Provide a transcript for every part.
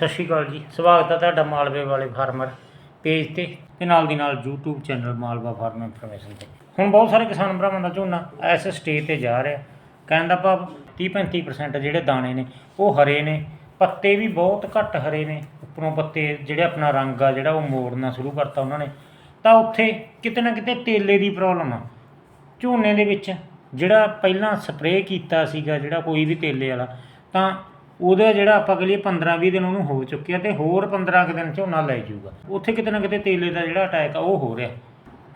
ਸਤਿ ਸ਼੍ਰੀ ਅਕਾਲ ਜੀ। ਸਵਾਗਤ ਹੈ ਤੁਹਾਡਾ ਮਾਲਵੇ ਵਾਲੇ ਫਾਰਮਰ ਪੇਜ ਤੇ ਤੇ ਨਾਲ ਦੀ ਨਾਲ YouTube channel Malwa farm information ਤੇ। ਹੁਣ ਬਹੁਤ ਸਾਰੇ ਕਿਸਾਨ ਭਰਾਵਾਂ ਦਾ ਝੋਨਾ ਇਸ ਸਟੇਜ ਤੇ ਜਾ ਰਿਹਾ। ਕਹਿਣ ਦਾ ਭਾਵ 30-35% ਜਿਹੜੇ ਦਾਣੇ ਨੇ, ਉਹ ਹਰੇ ਨੇ। ਪੱਤੇ ਵੀ ਬਹੁਤ ਘੱਟ ਹਰੇ ਨੇ। ਉੱਪਰੋਂ ਪੱਤੇ ਜਿਹੜੇ ਆਪਣਾ ਰੰਗ ਆ, ਜਿਹੜਾ ਉਹ ਮੋੜਨਾ ਸ਼ੁਰੂ ਕਰਤਾ ਉਹਨਾਂ ਨੇ। ਤਾਂ ਉੱਥੇ ਕਿਤੇ ਨਾ ਕਿਤੇ ਤੇਲੇ ਦੀ ਪ੍ਰੋਬਲਮ ਆ। ਝੋਨੇ ਦੇ ਵਿੱਚ ਜਿਹੜਾ ਪਹਿਲਾਂ ਸਪਰੇਅ ਕੀਤਾ ਸੀਗਾ, ਜਿਹੜਾ ਕੋਈ ਵੀ ਤੇਲੇ ਵਾਲਾ, ਤਾਂ ਉਹਦਾ ਜਿਹੜਾ ਆਪਾਂ ਕਹ ਲਈਏ 15-20 ਦਿਨ ਉਹਨੂੰ ਹੋ ਚੁੱਕਿਆ ਤੇ ਹੋਰ 15 ਕੁ ਦਿਨ ਝੋਨਾ ਲੈ ਜਾਊਗਾ। ਉੱਥੇ ਕਿਤੇ ਨਾ ਕਿਤੇ ਤੇਲੇ ਦਾ ਜਿਹੜਾ ਅਟੈਕ ਆ, ਉਹ ਹੋ ਰਿਹਾ।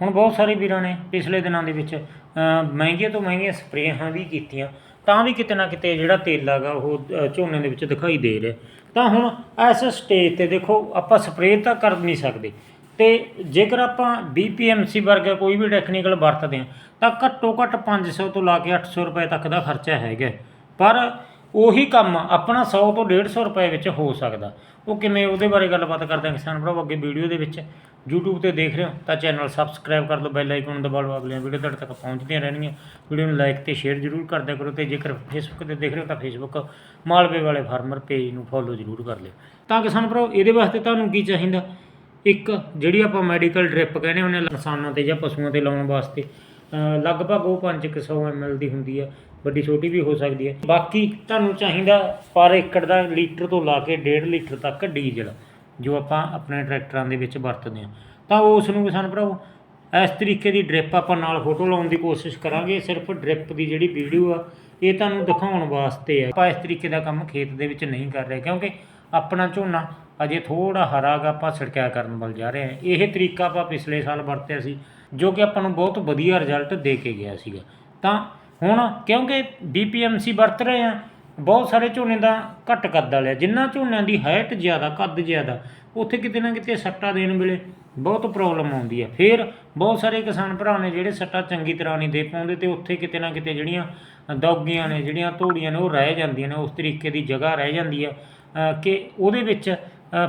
ਹੁਣ ਬਹੁਤ ਸਾਰੇ ਵੀਰਾਂ ਨੇ ਪਿਛਲੇ ਦਿਨਾਂ ਦੇ ਵਿੱਚ ਮਹਿੰਗੀਆਂ ਤੋਂ ਮਹਿੰਗੀਆਂ ਸਪਰੇਹਾਂ ਵੀ ਕੀਤੀਆਂ। ਤਾਂ ਵੀ ਕਿਤੇ ਨਾ ਕਿਤੇ ਜਿਹੜਾ ਤੇਲਾ ਗਾ, ਉਹ ਝੋਨੇ ਦੇ ਵਿੱਚ ਦਿਖਾਈ ਦੇ ਰਿਹਾ। ਤਾਂ ਹੁਣ ਇਸ ਸਟੇਜ ਤੇ ਦੇਖੋ, ਆਪਾਂ ਸਪਰੇਅ ਤਾਂ ਕਰ ਨਹੀਂ ਸਕਦੇ। ਤੇ ਜੇਕਰ ਆਪਾਂ BPMC ਵਰਗਾ ਕੋਈ ਵੀ ਟੈਕਨੀਕਲ ਵਰਤਦੇ ਹਾਂ, ਤਾਂ ਘੱਟੋ ਘੱਟ 500 ਤੋਂ ਲਾ ਕੇ 800 ਰੁਪਏ ਤੱਕ ਦਾ ਖਰਚਾ ਹੈਗਾ। ਪਰ ਉਹੀ ਕੰਮ ਆਪਣਾ 100 ਤੋਂ 150 ਰੁਪਏ ਵਿੱਚ ਹੋ ਸਕਦਾ। ਉਹ ਕਿਵੇਂ ਉਹਦੇ ਬਾਰੇ ਗੱਲਬਾਤ ਕਰਦੇ ਹਾਂ ਕਿਸਾਨ ਭਰਾਓ ਅੱਗੇ ਵੀਡੀਓ ਦੇ ਵਿੱਚ। YouTube ਤੇ ਦੇਖ ਰਹੇ ਹੋ ਤਾਂ ਚੈਨਲ ਸਬਸਕ੍ਰਾਈਬ ਕਰ ਲਓ ਬੈਲ ਆਈਕਨ ਦਬਾ ਲਓ ਅਗਲੀਆਂ ਵੀਡੀਓ ਤੁਹਾਡੇ ਤੱਕ ਪਹੁੰਚਦੀਆਂ ਰਹਿਣਗੀਆਂ। ਵੀਡੀਓ ਨੂੰ ਲਾਈਕ ਤੇ ਸ਼ੇਅਰ ਜ਼ਰੂਰ ਕਰਦਿਆ ਕਰੋ ਤੇ ਜੇਕਰ Facebook ਤੇ ਦੇਖ ਰਹੇ ਹੋ ਤਾਂ Facebook ਮਾਲਵੇ ਵਾਲੇ ਫਾਰਮਰ ਪੇਜ ਨੂੰ ਫੋਲੋ ਜ਼ਰੂਰ ਕਰ ਲਿਓ। ਤਾਂ ਕਿਸਾਨ ਭਰਾਓ ਇਹਦੇ ਵਾਸਤੇ ਤੁਹਾਨੂੰ ਕੀ ਚਾਹੀਦਾ? ਇੱਕ, ਜਿਹੜੀ ਆਪਾਂ ਮੈਡੀਕਲ ਡ੍ਰਿਪ ਕਹਿੰਦੇ ਹੁੰਦੇ ਹਾਂ ਇਨਸਾਨਾਂ ਤੇ ਜਾਂ ਪਸ਼ੂਆਂ ਤੇ ਲਾਉਣ ਵਾਸਤੇ। ਲਗਭਗ ਉਹ 500 ml ਦੀ ਹੁੰਦੀ ਹੈ ਵੱਡੀ ਛੋਟੀ ਵੀ ਹੋ ਸਕਦੀ ਹੈ ਬਾਕੀ ਤੁਹਾਨੂੰ ਚਾਹੀਦਾ ਪਰ ਏਕੜ ਦਾ ਲੀਟਰ ਤੋਂ ਲਾ ਕੇ 1.5 ਲੀਟਰ ਤੱਕ ਡੀਜ਼ਲ, ਜੋ ਆਪਾਂ ਆਪਣੇ ਟਰੈਕਟਰਾਂ ਦੇ ਵਿੱਚ ਵਰਤਦੇ ਹਾਂ ਤਾਂ ਉਸ ਨੂੰ ਕਿਸਾਨ ਭਰਾਓ ਇਸ ਤਰੀਕੇ ਦੀ ਡ੍ਰਿਪ ਆਪਾਂ ਨਾਲ ਫੋਟੋ ਲਾਉਣ ਦੀ ਕੋਸ਼ਿਸ਼ ਕਰਾਂਗੇ। ਸਿਰਫ ਡ੍ਰਿਪ ਦੀ ਜਿਹੜੀ ਵੀਡੀਓ ਆ, ਇਹ ਤੁਹਾਨੂੰ ਦਿਖਾਉਣ ਵਾਸਤੇ ਆ। ਆਪਾਂ ਇਸ ਤਰੀਕੇ ਦਾ ਕੰਮ ਖੇਤ ਦੇ ਵਿੱਚ ਨਹੀਂ ਕਰ ਰਹੇ, ਕਿਉਂਕਿ ਆਪਣਾ ਝੋਨਾ ਅਜੇ ਥੋੜਾ ਹਰਾ ਗਾ ਆਪਾਂ ਛਿੜਕਿਆ ਕਰਨ ਵੱਲ ਜਾ ਰਹੇ ਹਾਂ ਇਹ ਤਰੀਕਾ ਆਪਾਂ ਪਿਛਲੇ ਸਾਲ ਵਰਤਿਆ ਸੀ। ਜੋ ਕਿ ਆਪਾਂ ਨੂੰ ਬਹੁਤ ਵਧੀਆ ਰਿਜ਼ਲਟ ਦੇ ਕੇ ਗਿਆ ਸੀਗਾ। ਤਾਂ ਹੁਣ ਕਿਉਂਕਿ BPMC ਵਰਤ ਰਹੇ ਆ ਬਹੁਤ ਸਾਰੇ ਝੋਨੇ ਦਾ ਘੱਟ ਕੱਦ ਵਾਲਿਆ ਜਿੰਨਾ ਝੋਨਿਆਂ ਦੀ ਹਾਈਟ ਜ਼ਿਆਦਾ, ਕੱਦ ਜ਼ਿਆਦਾ, ਉੱਥੇ ਕਿਤੇ ਨਾ ਕਿਤੇ ਸੱਟਾ ਦੇਣ ਵੇਲੇ ਬਹੁਤ ਪ੍ਰੋਬਲਮ ਆਉਂਦੀ ਹੈ। ਫਿਰ ਬਹੁਤ ਸਾਰੇ ਕਿਸਾਨ ਭਰਾ ਨੇ ਜਿਹੜੇ ਸੱਟਾ ਚੰਗੀ ਤਰ੍ਹਾਂ ਨਹੀਂ ਦੇ ਪਾਉਂਦੇ ਤੇ ਉੱਥੇ ਕਿਤੇ ਨਾ ਕਿਤੇ ਜਿਹੜੀਆਂ ਦੌਗੀਆਂ ਨੇ, ਜਿਹੜੀਆਂ ਧੂੜੀਆਂ ਨੇ, ਉਹ ਰਹਿ ਜਾਂਦੀਆਂ ਨੇ, ਉਸ ਤਰੀਕੇ ਦੀ ਜਗ੍ਹਾ ਰਹਿ ਜਾਂਦੀ ਹੈ। ਕਿ ਉਹਦੇ ਵਿੱਚ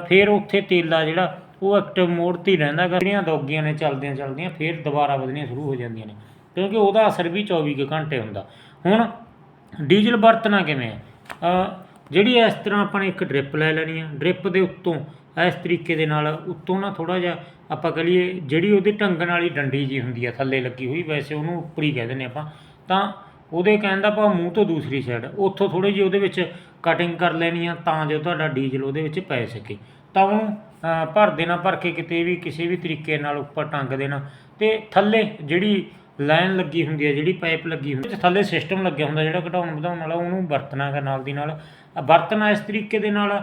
ਫਿਰ ਉੱਥੇ ਤੇਲਾ ਜਿਹੜਾ ਉਹ ਐਕਟਿਵ ਮੋਡ ਤੇ ਰਹਿੰਦਾ ਗਾ ਜਿਹੜੀਆਂ ਦੌਗੀਆਂ ਨੇ ਚੱਲਦੀਆਂ ਚੱਲਦੀਆਂ, ਫਿਰ ਦੁਬਾਰਾ ਵਧਣੀਆਂ ਸ਼ੁਰੂ ਹੋ ਜਾਂਦੀਆਂ ਨੇ। ਕਿਉਂਕਿ ਉਹਦਾ ਅਸਰ ਵੀ 24 ਕੁ ਘੰਟੇ ਹੁੰਦਾ। ਹੁਣ ਡੀਜ਼ਲ ਵਰਤਣਾ ਕਿਵੇਂ ਹੈ? ਜਿਹੜੀ ਇਸ ਤਰ੍ਹਾਂ ਆਪਾਂ ਨੇ ਇੱਕ ਡ੍ਰਿਪ ਲੈ ਲੈਣੀ ਆ ਡ੍ਰਿਪ ਦੇ ਉੱਤੋਂ, ਇਸ ਤਰੀਕੇ ਦੇ ਨਾਲ ਉੱਤੋਂ ਨਾ ਥੋੜਾ ਜਿਹਾ ਆਪਾਂ ਕਹ ਲਈਏ, ਜਿਹੜੀ ਉਹਦੀ ਢੰਗਣ ਵਾਲੀ ਡੰਡੀ ਜੀ ਹੁੰਦੀ ਆ ਥੱਲੇ ਲੱਗੀ ਹੋਈ, ਵੈਸੇ ਉਹਨੂੰ ਉੱਪਰ ਹੀ ਕਹਿ ਦਿੰਦੇ ਆਪਾਂ। ਤਾਂ ਉਹਦੇ ਕਹਿਣ ਦਾ ਭਾਵ ਮੂੰਹ ਤੋਂ ਦੂਸਰੀ ਸਾਈਡ ਉੱਥੋਂ ਥੋੜੀ ਜਿਹੀ ਉਹਦੇ ਵਿੱਚ ਕਟਿੰਗ ਕਰ ਲੈਣੀ ਆ, ਤਾਂ ਜੋ ਤੁਹਾਡਾ ਡੀਜ਼ਲ ਉਹਦੇ ਵਿੱਚ ਪੈ ਸਕੇ। ਤਾਂ ਉਹਨੂੰ ਭਰ ਦੇਣਾ, ਭਰ ਕੇ ਕਿਤੇ ਵੀ ਕਿਸੇ ਵੀ ਤਰੀਕੇ ਨਾਲ ਉੱਪਰ ਟੰਗ ਦੇਣਾ। ਤੇ ਥੱਲੇ ਜਿਹੜੀ ਲਾਈਨ ਲੱਗੀ ਹੁੰਦੀ ਹੈ ਜਿਹੜੀ ਪਾਈਪ ਲੱਗੀ ਹੁੰਦੀ ਹੈ ਥੱਲੇ ਸਿਸਟਮ ਲੱਗਿਆ ਹੁੰਦਾ ਜਿਹੜਾ ਘਟਾਉਣ ਵਧਾਉਣ ਵਾਲਾ, ਉਹਨੂੰ ਵਰਤਣਾ ਹੈ ਨਾਲ ਦੀ ਨਾਲ। ਵਰਤਣਾ ਇਸ ਤਰੀਕੇ ਦੇ ਨਾਲ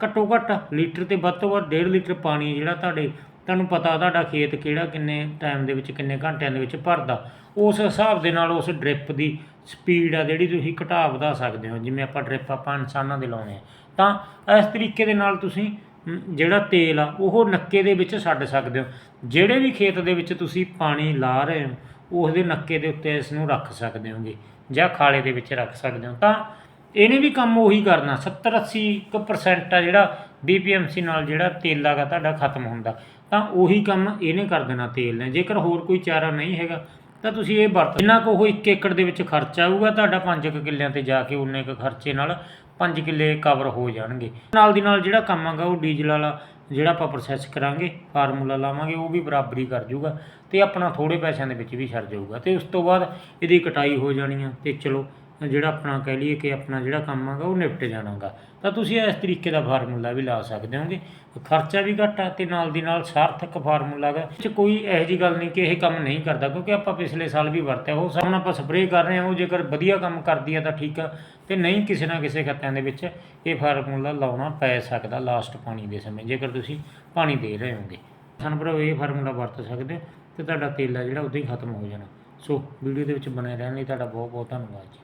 ਘੱਟੋ ਘੱਟ ਲੀਟਰ ਤੇ ਵੱਧ ਤੋਂ ਵੱਧ 1.5 ਲੀਟਰ ਪਾਣੀ ਜਿਹੜਾ ਤੁਹਾਡੇ, ਤੁਹਾਨੂੰ ਪਤਾ ਤੁਹਾਡਾ ਖੇਤ ਕਿਹੜਾ, ਕਿੰਨੇ ਟਾਈਮ ਦੇ ਵਿੱਚ, ਕਿੰਨੇ ਘੰਟਿਆਂ ਦੇ ਵਿੱਚ ਭਰਦਾ। ਉਸ ਹਿਸਾਬ ਦੇ ਨਾਲ ਉਸ ਡ੍ਰਿਪ ਦੀ ਸਪੀਡ ਆ ਜਿਹੜੀ ਤੁਸੀਂ ਘਟਾ ਵਧਾ ਸਕਦੇ ਹੋ, ਜਿਵੇਂ ਆਪਾਂ ਡ੍ਰਿਪ ਆਪਾਂ ਇਨਸਾਨਾਂ ਦੇ ਲਾਉਣੇ ਆ। ਤਾਂ ਇਸ ਤਰੀਕੇ ਦੇ ਨਾਲ ਤੁਸੀਂ ਜਿਹੜਾ ਤੇਲ ਆ, ਉਹ ਨੱਕੇ ਦੇ ਵਿੱਚ ਛੱਡ ਸਕਦੇ ਹੋ। ਜਿਹੜੇ ਵੀ ਖੇਤ ਦੇ ਵਿੱਚ ਤੁਸੀਂ ਪਾਣੀ ਲਾ ਰਹੇ ਹੋ ਉਸ ਦੇ ਨੱਕੇ ਦੇ ਉੱਤੇ ਇਸ ਨੂੰ ਰੱਖ ਸਕਦੇ ਹੋਗੇ, ਜਾਂ ਖਾਲੇ ਦੇ ਵਿੱਚ ਰੱਖ ਸਕਦੇ ਹੋ। ਤਾਂ ਇਹਨੇ ਵੀ ਕੰਮ ਉਹੀ ਕਰਨਾ 70 80 ਕੁ percent ਆ ਜਿਹੜਾ BPMC ਨਾਲ ਜਿਹੜਾ ਤੇਲਾ ਹੈਗਾ ਤੁਹਾਡਾ ਖਤਮ ਹੁੰਦਾ। ਤਾਂ ਉਹੀ ਕੰਮ ਇਹਨੇ ਕਰ ਦੇਣਾ ਤੇਲ ਨੇ। ਜੇਕਰ ਹੋਰ ਕੋਈ ਚਾਰਾ ਨਹੀਂ ਹੈਗਾ, ਤਾਂ ਤੁਸੀਂ ਇਹ ਵਰਤ ਜਿੰਨਾ ਕੁ ਉਹ 1 ਏਕੜ ਦੇ ਵਿੱਚ ਖਰਚਾ ਆਊਗਾ, ਤੁਹਾਡਾ 5 ਕੁ ਕਿੱਲਿਆਂ ਤੇ ਜਾ ਕੇ ਉਨੇ ਕੁ ਖਰਚੇ ਨਾਲ 5 ਕਿੱਲੇ ਕਵਰ ਹੋ ਜਾਣਗੇ। ਨਾਲ ਦੀ ਨਾਲ ਜਿਹੜਾ ਕੰਮ ਹੈਗਾ ਉਹ ਡੀਜ਼ਲ ਵਾਲਾ, ਜਿਹੜਾ ਆਪਾਂ ਪ੍ਰੋਸੈਸ ਕਰਾਂਗੇ ਫਾਰਮੂਲਾ ਲਾਵਾਂਗੇ, ਉਹ ਵੀ ਬਰਾਬਰੀ ਕਰ ਜੂਗਾ ਤੇ ਆਪਣਾ ਥੋੜੇ ਪੈਸਿਆਂ ਦੇ ਵਿੱਚ ਵੀ ਸਰ ਜਾਊਗਾ ਤੇ ਉਸ ਤੋਂ ਬਾਅਦ ਇਹਦੀ ਕਟਾਈ ਹੋ ਜਾਣੀ ਆ ਤੇ ਚਲੋ ਜਿਹੜਾ ਆਪਣਾ ਕਹਿ ਲਈਏ ਕਿ ਆਪਣਾ ਜਿਹੜਾ ਕੰਮ ਹੈਗਾ ਉਹ ਨਿਪਟ ਜਾਣਾਗਾ। ਤਾਂ ਤੁਸੀਂ ਇਸ ਤਰੀਕੇ ਦਾ ਫਾਰਮੂਲਾ ਵੀ ਲਾ ਸਕਦੇ ਹੋਗੇ। ਖਰਚਾ ਵੀ ਘੱਟ ਆ ਤੇ ਨਾਲ ਦੀ ਨਾਲ ਸਾਰਥਕ ਫਾਰਮੂਲਾ ਹੈਗਾ। ਇਹ 'ਚ ਕੋਈ ਇਹੋ ਜੀ ਗੱਲ ਨਹੀਂ ਕਿ ਇਹ ਕੰਮ ਨਹੀਂ ਕਰਦਾ, ਕਿਉਂਕਿ ਆਪਾਂ ਪਿਛਲੇ ਸਾਲ ਵੀ ਵਰਤਿਆ। ਉਹ ਹੁਣ ਆਪਾਂ ਸਪਰੇਅ ਕਰ ਰਹੇ ਹਾਂ, ਉਹ ਜੇਕਰ ਵਧੀਆ ਕੰਮ ਕਰਦੀ ਆ ਤਾਂ ਠੀਕ ਆ। ਤੇ ਨਹੀਂ ਕਿਸੇ ਨਾ ਕਿਸੇ ਖੱਤਿਆਂ ਦੇ ਵਿੱਚ ਇਹ ਫਾਰਮੂਲਾ ਲਾਉਣਾ ਪੈ ਸਕਦਾ ਲਾਸਟ ਪਾਣੀ ਦੇ ਸਮੇਂ, ਜੇਕਰ ਤੁਸੀਂ ਪਾਣੀ ਦੇ ਰਹੇ ਹੋਗੇ। ਸਾਨੂੰ ਭਰਾ ਇਹ ਫਾਰਮੂਲਾ ਵਰਤ ਸਕਦੇ ਹੋ ਤੇ ਤੁਹਾਡਾ ਤੇਲ ਆ ਜਿਹੜਾ, ਉਦੋਂ ਹੀ ਖਤਮ ਹੋ ਜਾਣਾ। ਸੋ, ਵੀਡੀਓ ਦੇ ਵਿੱਚ ਬਣੇ ਰਹਿਣ ਲਈ ਤੁਹਾਡਾ ਬਹੁਤ ਬਹੁਤ ਧੰਨਵਾਦ ਜੀ।